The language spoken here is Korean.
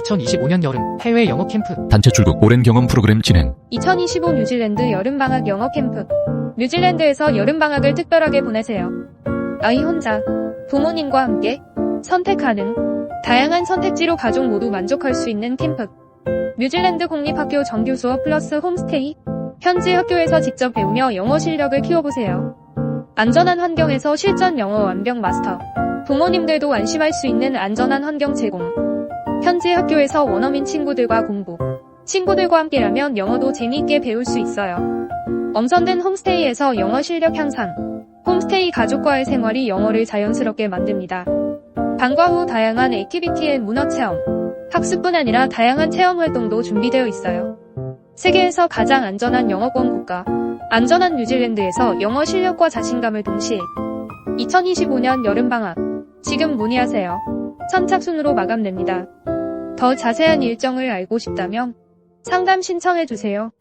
2025년 여름 해외 영어 캠프 단체 출국 오랜 경험 프로그램 진행 2025 뉴질랜드 여름방학 영어 캠프. 뉴질랜드에서 여름방학을 특별하게 보내세요. 아이 혼자, 부모님과 함께, 선택 가능, 다양한 선택지로 가족 모두 만족할 수 있는 캠프. 뉴질랜드 공립학교 정규 수업 플러스 홈스테이. 현지 학교에서 직접 배우며 영어 실력을 키워보세요. 안전한 환경에서 실전 영어 완벽 마스터. 부모님들도 안심할 수 있는 안전한 환경 제공. 현지 학교에서 원어민 친구들과 공부. 친구들과 함께라면 영어도 재미있게 배울 수 있어요. 엄선된 홈스테이에서 영어 실력 향상. 홈스테이 가족과의 생활이 영어를 자연스럽게 만듭니다. 방과 후 다양한 액티비티의 문화 체험. 학습뿐 아니라 다양한 체험 활동도 준비되어 있어요. 세계에서 가장 안전한 영어권 국가. 안전한 뉴질랜드에서 영어 실력과 자신감을 동시에 2025년 여름방학. 지금 문의하세요. 선착순으로 마감됩니다. 더 자세한 일정을 알고 싶다면 상담 신청해 주세요.